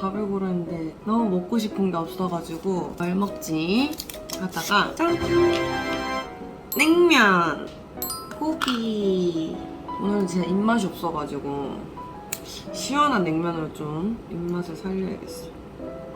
밥을 고르는데 너무 먹고 싶은 게 없어가지고 뭘 먹지 하다가 짠! 냉면! 고기! 오늘은 진짜 입맛이 없어가지고 시원한 냉면으로 좀 입맛을 살려야겠어. 음.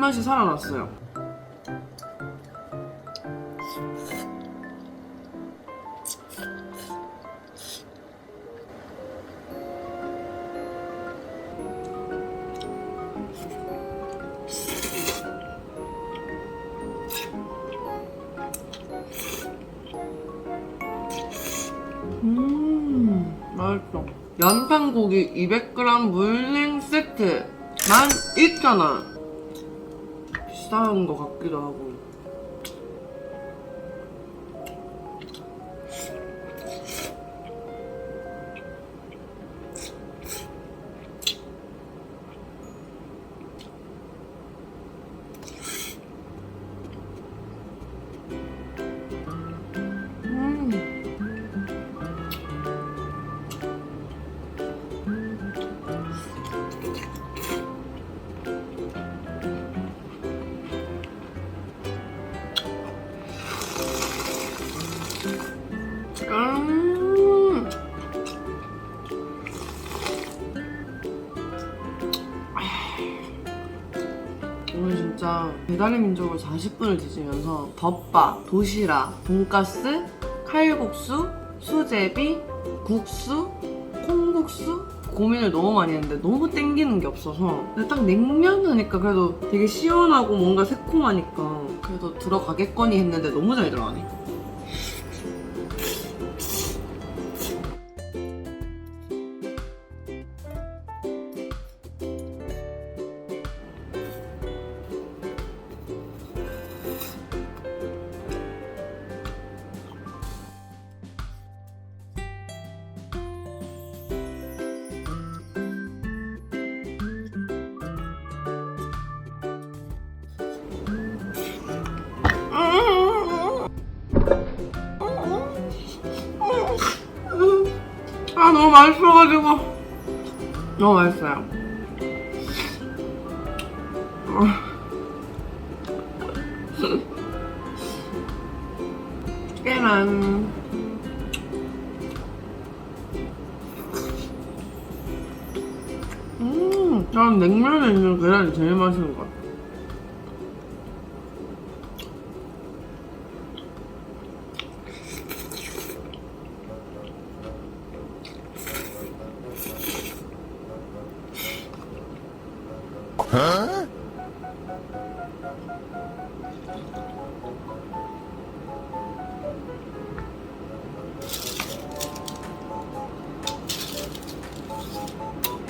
음, 입맛이 살아났어요. 음. 연탄고기 200g 물냉 세트 12,000원. 비싼 것 같기도 하고. 진짜 배달의 민족을 40분을 뒤지면서 덮밥, 도시락, 돈가스, 칼국수, 수제비, 국수, 콩국수 고민을 너무 많이 했는데 너무 땡기는 게 없어서. 근데 딱 냉면 하니까 그래도 되게 시원하고 뭔가 새콤하니까 그래도 들어가겠거니 했는데 너무 잘 들어가네 너무 맛있어가지고 너무 맛있어요. 계란. 음, 난 냉면에 있는 계란이 제일 맛있는 것 같아.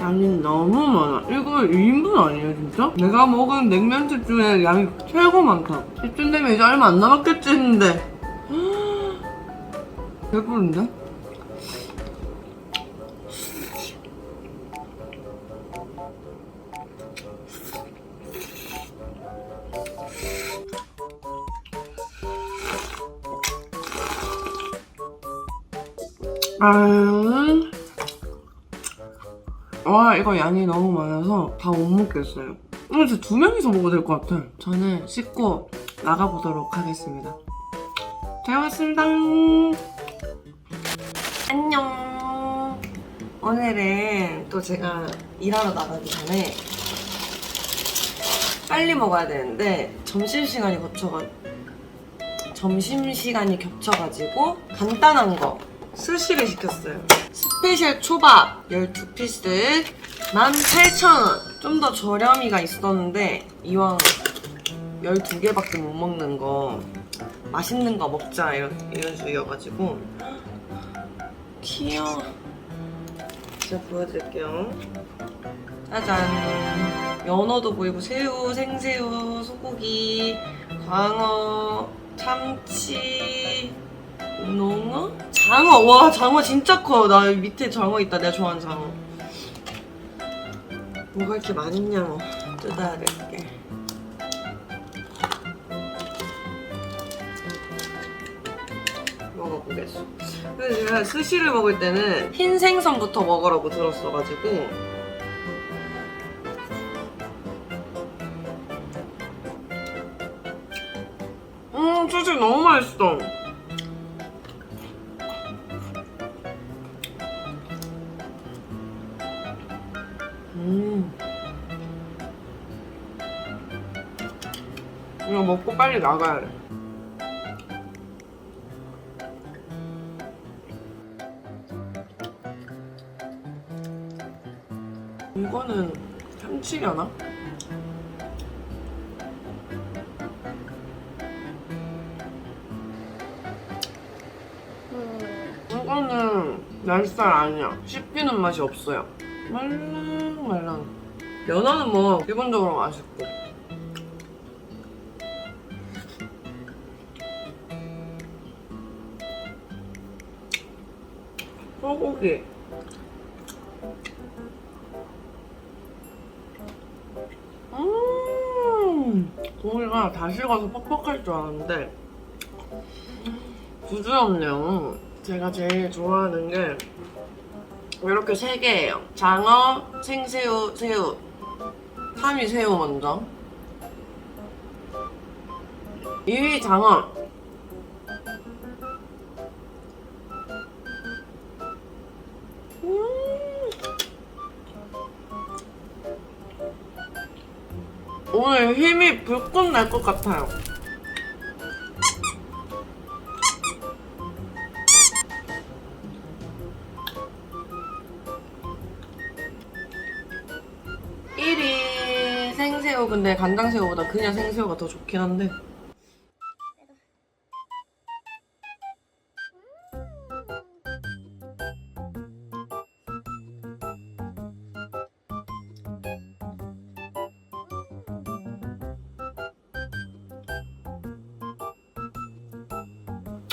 양이 너무 많아. 이거 2인분 아니에요, 진짜? 내가 먹은 냉면집 중에 양이 최고 많다. 이쯤 되면 이제 얼마 안 남았겠지 했는데. 배부른데? 아, 와 이거 양이 너무 많아서 다 못 먹겠어요. 오늘 진짜 두 명이서 먹어야 될 것 같아. 저는 씻고 나가보도록 하겠습니다. 잘 먹었습니다. 안녕. 오늘은 또 제가 일하러 나가기 전에 빨리 먹어야 되는데 점심시간이 거쳐가 점심시간이 겹쳐가지고 간단한 거 스시를 시켰어요. 스페셜 초밥 12피스. 18,000원. 좀 더 저렴이가 있었는데 이왕 12개밖에 못 먹는 거 맛있는 거 먹자 이런, 이런 주의여가지고. 귀여워. 제가 보여드릴게요. 짜잔. 연어도 보이고 새우, 생새우, 소고기, 광어, 참치, 농어? 장어! 와 장어 진짜 커! 나 밑에 장어 있다 내가 좋아하는 장어 뭐가 이렇게 많냐 뭐 뜯어야 될 게 먹어보겠어 근데 제가 스시를 먹을 때는 흰 생선부터 먹으라고 들었어가지고 음, 스시 너무 맛있어. 이거 먹고 빨리 나가야 돼. 이거는 참치려나? 이거는 날살 아니야. 씹히는 맛이 없어요. 말랑말랑. 연어는 뭐 기본적으로 맛있고. 소고기. 음, 고기가 다 식어서 퍽퍽할 줄 알았는데 부드럽네요. 제가 제일 좋아하는 게 이렇게 세 개예요. 장어, 생새우, 새우. 3위 새우 먼저. 2위 장어. 오늘 힘이 불꽃 날 것 같아요. 생새우 근데 간장새우보다 그냥 생새우가 더 좋긴 한데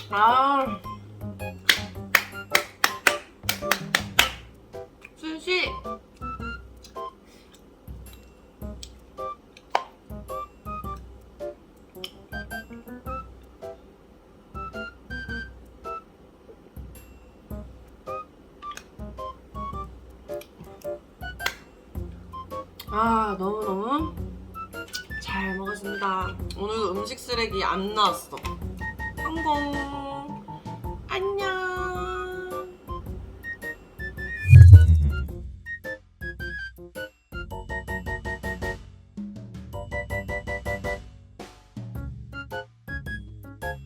아. 스시. 아 너무너무 잘 먹었습니다. 오늘도 음식 쓰레기 안 나왔어 성공.